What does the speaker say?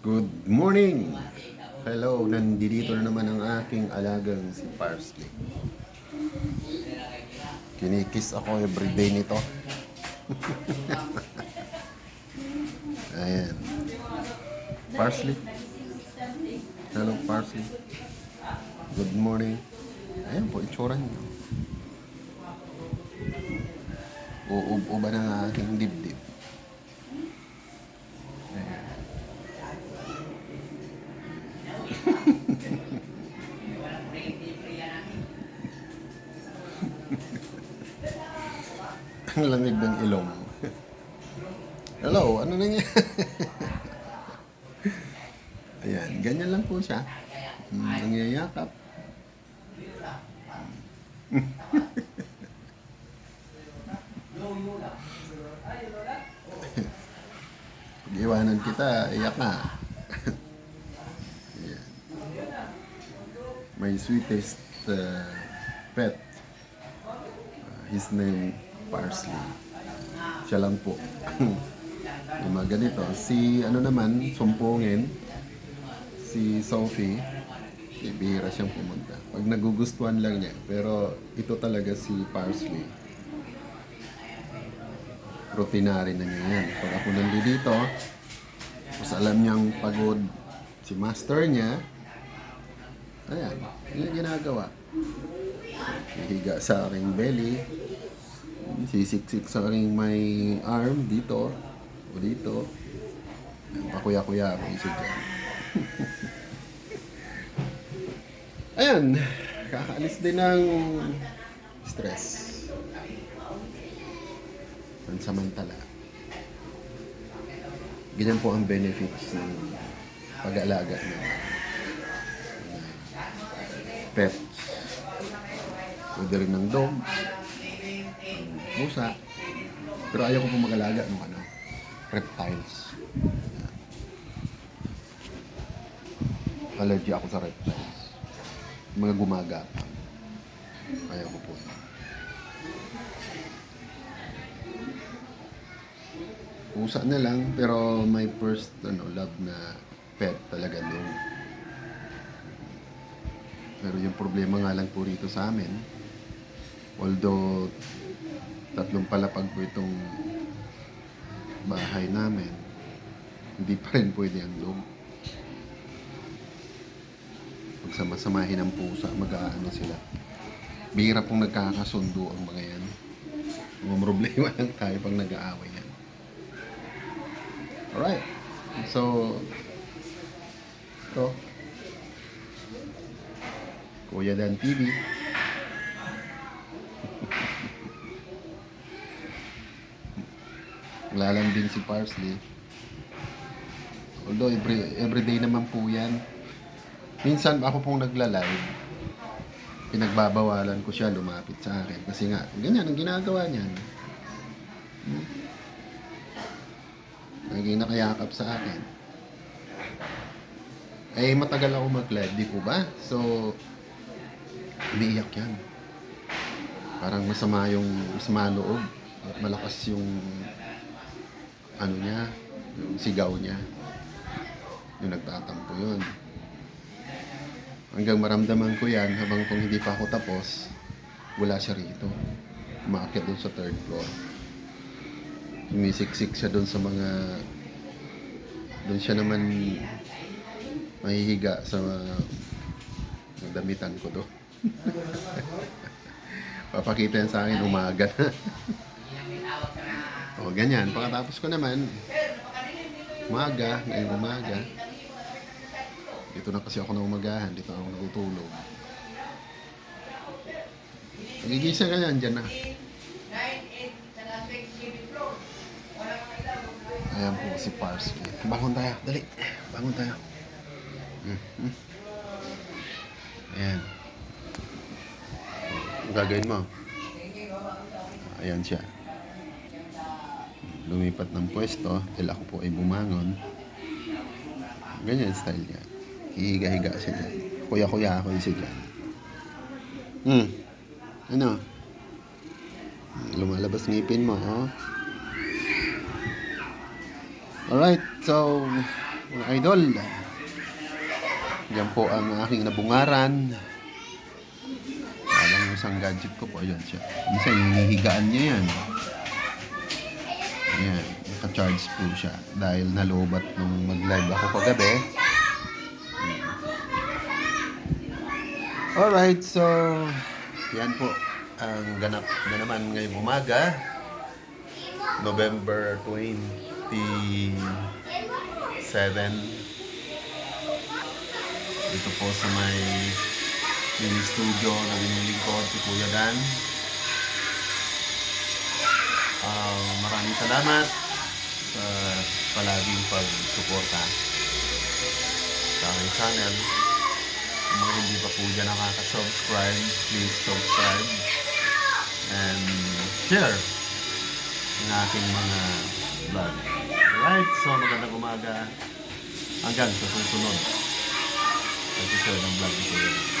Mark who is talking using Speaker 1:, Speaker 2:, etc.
Speaker 1: Good morning! Hello, nandito na naman ang aking alagang si Parsley. Kinikis ako everyday nito. Ayan. Parsley. Hello, Parsley. Good morning. Ayan po, itsura niyo. Uub-uba ng aking dibdib. Ang lamig ng ilong. Hello, ano na niya? Ayan, ganyan lang po siya. Mm, nangyayakap. Pag iwanan kita, iyak ka. Ayan. My sweetest uh, pet. Uh, his name, Parsley. Siya lang po. Yung mga ganito. Si, ano naman, sumpungin. Si Sophie. Si bihira siyang pumunta. Pag nagugustuhan lang niya. Pero ito talaga si Parsley. Rutinary na niya yan. Pag ako nandito, tapos alam niyang pagod si master niya, ayan, yun ang ginagawa. Hihiga sa aking belly, sisiksik sa aking may arm dito, o dito. Pakuya-kuya ako isa dyan. Ayan, kakaalis din ng stress. Pansamantala. Ganyan po ang benefits ng pag-aalaga ng pets. Pwede rin ng dog, ng pusa. Pero ayaw ko po mag-alaga ng ano, reptiles. Allergy ako sa reptiles. Mga gumagapang. Ayaw ko po. Pusa na lang, pero my first ano, love na pet talaga doon. Pero yung problema nga lang po rito sa amin, although tatlong palapag po itong bahay namin, hindi pa rin pwede ang loob. Pag samasamahin ng pusa, mag-aano sila. Bihira pong nagkakasundo ang mga yan. Mga problema lang tayo pag nag-aaway yan. Alright. So, ito. Kuya Dan TV. Lalang din si Parsley. Although every, everyday naman po yan. Minsan ako pong nagla-live. Pinagbabawalan ko siya lumapit sa akin. Kasi nga, ganyan ang ginagawa niyan. Hmm? Naging nakayakap sa akin. Eh, matagal ako mag-live, di po ba? So, umiiyak yan. Parang masama yung masama loob. At malakas yung ano niya, yung sigaw niya. Yung nagtatampo yun. Hanggang maramdaman ko yan, habang kung hindi pa ako tapos, wala siya rito. Umaakit doon sa third floor. Umisiksik siya doon sa mga... Doon siya naman mahihiga sa mga damitan ko doon. Papakita yan sa akin umaga na. O, ganyan. Pagkatapos ko naman, umaga, ngayong umaga, dito na kasi ako na umagahan, dito ako natutulog. Nagigising ka yan, dyan na. Ayan po si Parsley. Bangon tayo, dali. Bangon tayo. Mhm. Ayan. Ang gagawin mo? Ayan siya. Lumipat ng pwesto dahil ako po ay bumangon. Ganyan style niya. Hihiga-higa siya dyan. Kuya-kuya ako siya dyan. Hmm. Ano? Lumalabas ngipin mo, oh. Alright, so mga idol, yan po ang aking nabungaran. Alam yung isang gadget ko po, ayun siya. Minsan hinihigaan niya yan. Ayan, naka-charge po siya. Dahil nalobat nung mag-live ako kagabi. Alright, so yan po ang ganap na naman ngayong umaga. November 27 dito po sa may mini studio na inilingkod si Kuya Dan. Ah, maraming salamat sa palaging pagsuporta sa aking channel. Kung mga hindi pa po dyan nakaka-subscribe, please subscribe and share ang aking mga vlog. Alright, so magandang umaga hanggang sa susunod. Pag-share ng vlog ko.